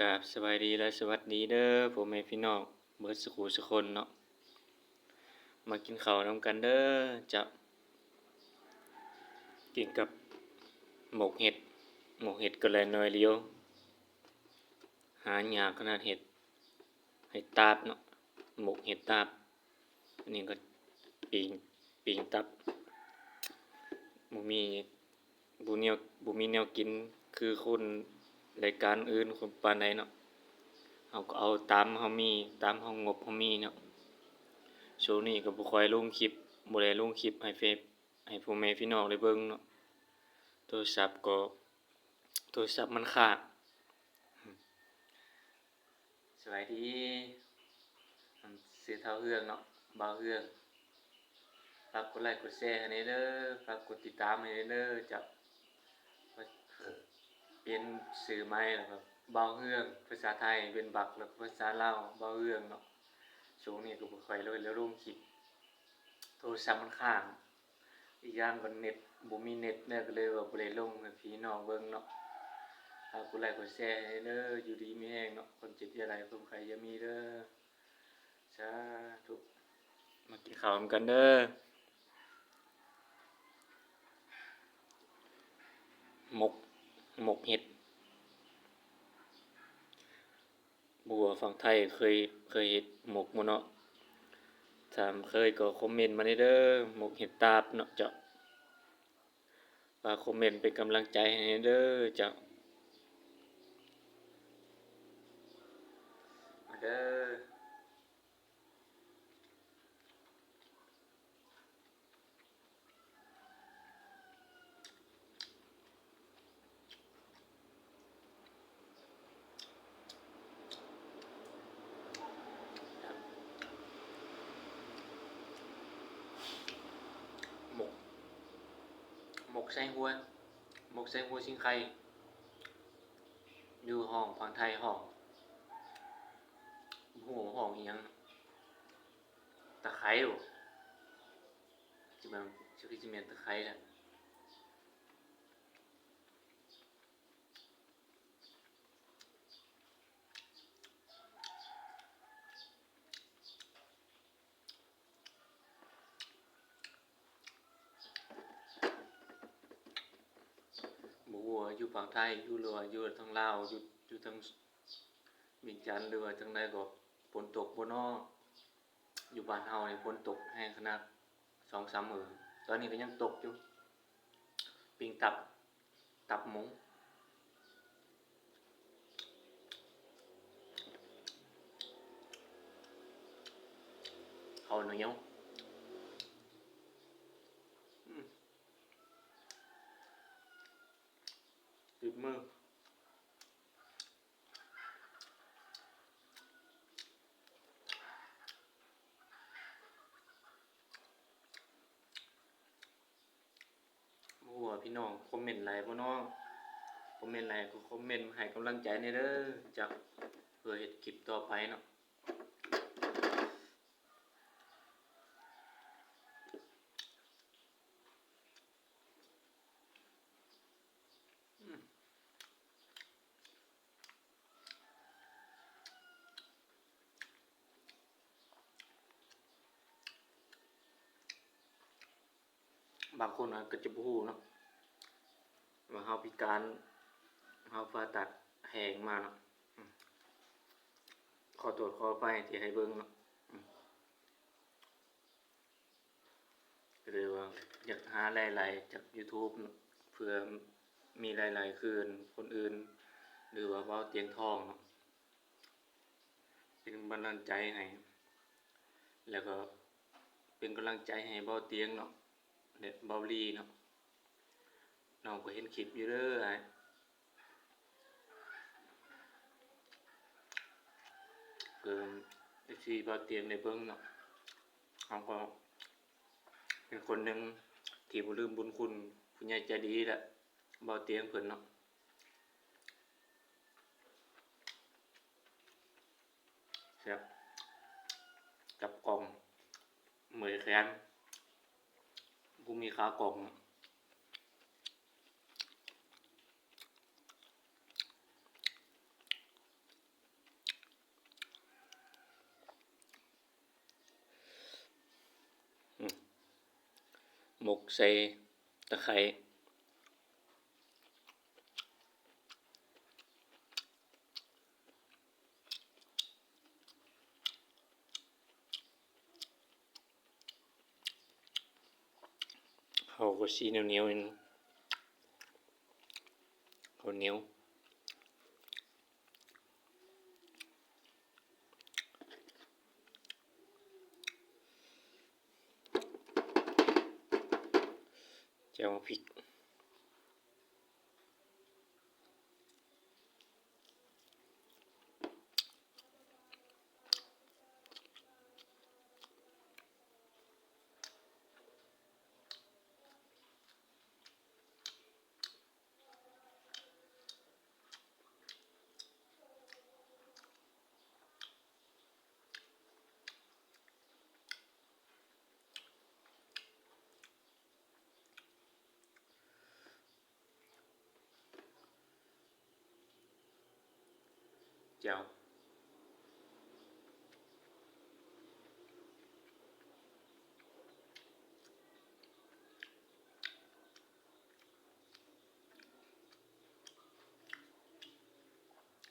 กาบสบายดีและสวัสดีเด้อผมแม่พี่น้องเบิดสุขุสุคนเนาะมากินข้าวนำกันเด้อจะกินกับหมกเห็ดหมกเห็ดก็แลน้อยเดียว หาหยาขนาดเห็ดเห็ดตาบเนาะหมกเห็ดตาบอันนี้ก็ปิงปิงตับบ่มีบ่แนวบ่มีแนวกินคือคน รายการอื่นคนปานใดเนาะเฮาก็เอาตามเฮามีตามเฮางบเฮามีเนาะช่วงนี้ก็บ่ค่อยลงคลิปบ่ได้ลงคลิปให้เฟซให้พ่อแม่พี่น้องได้เบิ่งเนาะโทรศัพท์ก็โทรศัพท์มันขาดสวัสดีผมซื้อเท่าเฮืองเนาะบ่าวเฮืองฝากกดไลค์กดแชร์ให้เด้อฝากกดติดตามให้เด้อจะ เป็นสื่อใหม่แล้วครับบ่าเฮืองภาษาไทยเป็นบักแล้วภาษาลาวบ่าเฮืองเนาะช่วงนี้ก็บ่ค่อยเลยแล้วลงคลิปโทรศัพท์มันค้างอีกอย่างก็เน็ตบ่มีเน็ตเนี่ยก็เลยว่าบ่ได้ลงให้พี่น้องเบิ่งเนาะฝากกดไลค์กดแชร์ให้เด้ออยู่ดีมีแห้งเนาะคนจิตอย่าไหลความใครอย่ามีเด้อสาธุมากินข้าวนกันเด้อหมก หมกเห็ด บัวฝั่งไทยเคยเคยเห็ดหมกบ่เนาะถ้าเคยก็คอมเมนต์มาได้เด้อหมกเห็ดตาบเนาะเจ้าฝากคอมเมนต์เป็นกำลังใจให้เด้อเจ้าเด้อหมก หมก ไส้หัวหมกไส้หัวชิงไข่อยู่ห้องฝั่งไทยห้องหัวห้องยังตะไคร้บ่จะมันชื่อจะเป็นตะไคร้แหละบ่ฮู้ว่าอยู่ ฝั่งไทยอยู่หรืออยู่ทางลาวอยู่อยู่ทางเวีจันทน์หรือว่างใดก็ฝนตกบ่เนาะอยู่บ้านเฮาเนี่ยฝนตกแรงขนาด2-3มื้อตอนนี้ก็ยังตกอยู่ปิงตับตับหมูข้าวเหนียวอืม ดมือบ่ฮู้ว่าพี่น้องคอมเมนต์หลายบ่เนาะคอมเมนต์หลายก็คอมเมนต์ให้กำลังใจแหน่เด้อจักเพื่อเฮ็ดคลิปต่อไปเนาะอืม บางคนอาจก็จะบ่ฮู้เนาะว่าเฮาพิการเฮาผ่าตัดแหงมาเนาะอืมขอโทษขออภัยที่ให้เบิ่งเนาะอืมก็เลยว่าอยากหาหลายๆจาก YouTube เพื่อมีหลายๆคืนคนอื่น หรือว่าเว้าเตียงทองเนาะเป็นบันดาลใจให้แล้วก็เป็นกำลังใจให้เว้าเตียงเนาะ เน็ตเบาลีเนาะน้องก็เห็นคลิปอยู่เด้อไอ้เกินไอซีบาเตียงในเบิ้งเนาะเขาก็เป็นคนหนึ่งที่บ่ลืมบุญคุณผู้ใหญ่ใจดีแหละบาเตียงเพิ่นเนาะแซ่บจับกล่องเหมยแคน กูมีขากองหมกใส่ตะไคร้ เขาก็สีเหนียวๆนี่เขาเหนียวแจ่วพริก แจ่ว